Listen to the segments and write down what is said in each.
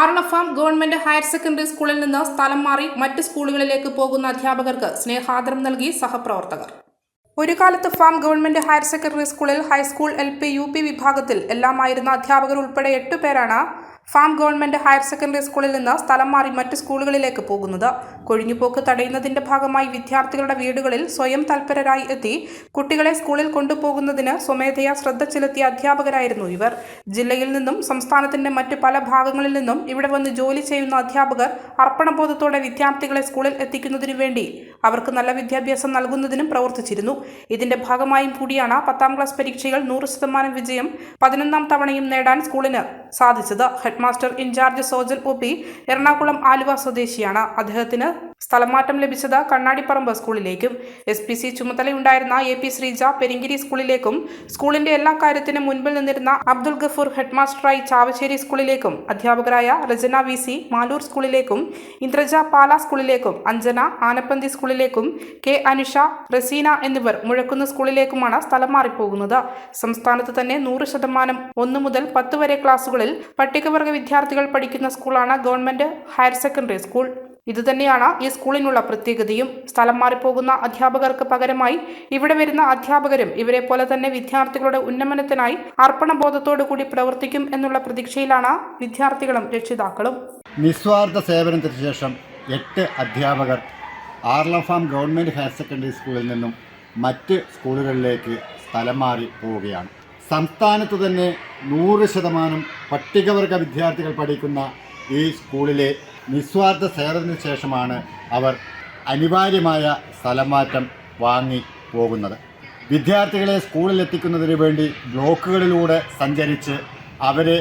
ആർണഫാം government higher secondary സ്കൂളിൽ നിന്ന് സ്ഥലം മാറി മറ്റ് സ്കൂളുകളിലേക്ക് പോകുന്ന അധ്യാപകർക്ക് സ്നേഹാദരം നൽകി സഹപ്രവർത്തകർ. ഒരു കാലത്ത് ഫാം ഗവൺമെന്റ് ഹയർ സെക്കൻഡറി സ്കൂളിൽ high school L P U P വിഭാഗത്തിൽ എല്ലാമായിരുന്ന അധ്യാപകർ ഉൾപ്പെടെ എട്ട് പേരാണ് ഫാം ഗവൺമെന്റ് ഹയർ സെക്കൻഡറി സ്കൂളിൽ നിന്ന് സ്ഥലം മാറി മറ്റ് സ്കൂളുകളിലേക്ക് പോകുന്നത്. കൊഴിഞ്ഞുപോക്ക് തടയുന്നതിന്റെ ഭാഗമായി വിദ്യാർത്ഥികളുടെ വീടുകളിൽ സ്വയം തൽപരരായി എത്തി കുട്ടികളെ സ്കൂളിൽ കൊണ്ടുപോകുന്നതിന് സ്വമേധയാ ശ്രദ്ധ ചെലുത്തിയ അധ്യാപകരായിരുന്നു ഇവർ. ജില്ലയിൽ നിന്നും സംസ്ഥാനത്തിന്റെ മറ്റ് പല ഭാഗങ്ങളിൽ നിന്നും ഇവിടെ വന്ന് ജോലി ചെയ്യുന്ന അധ്യാപകർ അർപ്പണബോധത്തോടെ വിദ്യാർത്ഥികളെ സ്കൂളിൽ എത്തിക്കുന്നതിനു വേണ്ടി അവർക്ക് നല്ല വിദ്യാഭ്യാസം നൽകുന്നതിനും പ്രവർത്തിച്ചിരുന്നു. ഇതിന്റെ ഭാഗമായും കൂടിയാണ് പത്താം ക്ലാസ് പരീക്ഷയിൽ നൂറ് ശതമാനം വിജയം പതിനൊന്നാം തവണയും നേടാൻ സ്കൂളിന് സാധിച്ചത്. Headmaster in charge Sojal O P Ernakulam Aluva സ്വദേശിയാണ്. അദ്ദേഹത്തിന് സ്ഥലമാറ്റം ലഭിച്ചത് കണ്ണാടിപ്പറമ്പ് സ്കൂളിലേക്കും. എസ് പി സി ചുമതലയുണ്ടായിരുന്ന എ പി ശ്രീജ പെരിങ്കിരി സ്കൂളിലേക്കും. സ്കൂളിന്റെ എല്ലാ കാര്യത്തിനും മുൻപിൽ നിന്നിരുന്ന അബ്ദുൾ ഗഫൂർ ഹെഡ്മാസ്റ്ററായി ചാവശ്ശേരി സ്കൂളിലേക്കും. അധ്യാപകരായ രചന വി സി മാലൂർ സ്കൂളിലേക്കും. ഇന്ദ്രജ പാല സ്കൂളിലേക്കും. അഞ്ജന ആനപ്പന്തി സ്കൂളിലേക്കും. കെ അനുഷ റസീന എന്നിവർ മുഴക്കുന്ന സ്കൂളിലേക്കുമാണ് സ്ഥലം മാറിപ്പോകുന്നത്. സംസ്ഥാനത്ത് തന്നെ നൂറ് ശതമാനം ഒന്ന് മുതൽ പത്ത് വരെ ക്ലാസുകളിൽ പട്ടികവർഗ വിദ്യാർത്ഥികൾ പഠിക്കുന്ന സ്കൂളാണ് ഗവൺമെന്റ് ഹയർ സെക്കൻഡറി സ്കൂൾ. ഇതുതന്നെയാണ് ഈ സ്കൂളിനുള്ള പ്രത്യേകതയും. സ്ഥലം മാറിപ്പോകുന്ന അധ്യാപകർക്ക് പകരമായി ഇവിടെ വരുന്ന അധ്യാപകരും ഇവരെ പോലെ തന്നെ വിദ്യാർത്ഥികളുടെ ഉന്നമനത്തിനായി അർപ്പണബോധത്തോടു കൂടി പ്രവർത്തിക്കും എന്നുള്ള പ്രതീക്ഷയിലാണ് വിദ്യാർത്ഥികളും രക്ഷിതാക്കളും. നിസ്വാർത്ഥ സേവനത്തിന് ശേഷം എട്ട് അധ്യാപകർ ആർലഫാം ഗവൺമെന്റ് ഹയർ സെക്കൻഡറി സ്കൂളിൽ നിന്നും മറ്റ് സ്കൂളുകളിലേക്ക് സ്ഥലം മാറി പോവുകയാണ്. സംസ്ഥാനത്ത് തന്നെ നൂറ് ശതമാനം പട്ടികവർഗ വിദ്യാർത്ഥികൾ പഠിക്കുന്ന ഈ സ്കൂളിലെ നിസ്വാർത്ഥ സേവനത്തിന് ശേഷമാണ് അവർ അനിവാര്യമായ സ്ഥലമാറ്റം വാങ്ങി പോകുന്നത്. വിദ്യാർത്ഥികളെ സ്കൂളിൽ എത്തിക്കുന്നതിന് വേണ്ടി ബ്ലോക്കുകളിലൂടെ സഞ്ചരിച്ച് അവരെ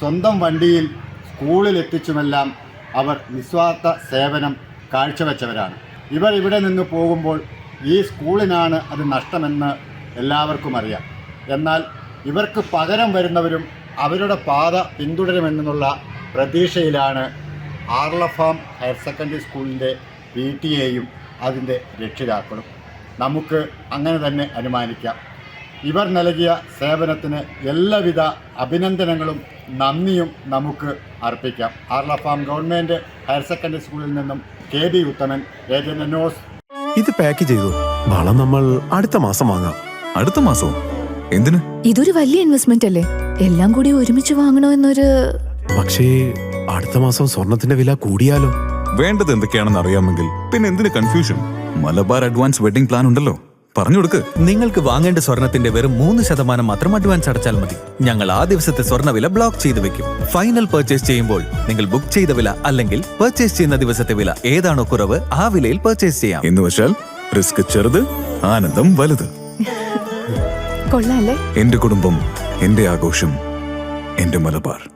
സ്വന്തം വണ്ടിയിൽ സ്കൂളിൽ എത്തിച്ചുമെല്ലാം അവർ നിസ്വാർത്ഥ സേവനം കാഴ്ചവെച്ചവരാണ്. ഇവർ ഇവിടെ നിന്ന് പോകുമ്പോൾ ഈ സ്കൂളിനാണ് അത് നഷ്ടമെന്ന് എല്ലാവർക്കും അറിയാം. എന്നാൽ ഇവർക്ക് പകരം വരുന്നവരും അവരുടെ പാത പിന്തുടരുമെന്നുള്ള പ്രതീക്ഷയിലാണ് ആർലഫാം ഹയർ സെക്കൻഡറി സ്കൂളിന്റെ പി ടി എയും അതിന്റെ രക്ഷിതാക്കളും. നമുക്ക് അങ്ങനെ തന്നെ അനുമാനിക്കാം. ഇവർ നൽകിയ സേവനത്തിന് എല്ലാവിധ അഭിനന്ദനങ്ങളും നന്ദിയും നമുക്ക് അർപ്പിക്കാം. ആർലഫാം ഗവൺമെന്റ് ഹയർ സെക്കൻഡറി സ്കൂളിൽ നിന്നും കെ ബി ഉത്തമൻ ന്യൂസ്. ഇത് പാക്ക് ചെയ്തു. വളം നമ്മൾ അടുത്ത മാസം വാങ്ങാം. അടുത്ത മാസം? എന്തിന്? ഇതൊരു വലിയ ഇൻവെസ്റ്റ്മെന്റ് അല്ലേ? എല്ലാം കൂടി ഒരുമിച്ച് വാങ്ങണോ എന്നൊരു പക്ഷേ അടുത്ത മാസം സ്വർണത്തിന്റെ വില കൂടിയാലോ? വേണ്ടത് എന്തൊക്കെയാണെന്ന് അറിയാമെങ്കിൽ പിന്നെ എന്തിന് confusion Malabar advance wedding plan ഉണ്ടല്ലോ. പറഞ്ഞു കൊടുക്ക്. നിങ്ങൾക്ക് വാങ്ങേണ്ട സ്വർണത്തിന്റെ വെറും മൂന്ന് ശതമാനം മാത്രം അഡ്വാൻസ് അടച്ചാൽ മതി. ഞങ്ങൾ ആ ദിവസത്തെ സ്വർണവില ബ്ലോക്ക് ചെയ്ത് വെക്കും. ഫൈനൽ പർച്ചേസ് ചെയ്യുമ്പോൾ നിങ്ങൾ ബുക്ക് ചെയ്ത വില അല്ലെങ്കിൽ പർച്ചേസ് ചെയ്യുന്ന ദിവസത്തെ വില ഏതാണോ കുറവ് ആ വിലയിൽ പർച്ചേസ് ചെയ്യാം. എന്ന് വെച്ചാൽ റിസ്ക് ചെറുത് ആനന്ദം വലുത്. കൊള്ളാല്ലേ? എന്റെ കുടുംബം എന്റെ ആഘോഷം എന്റെ മലബാർ.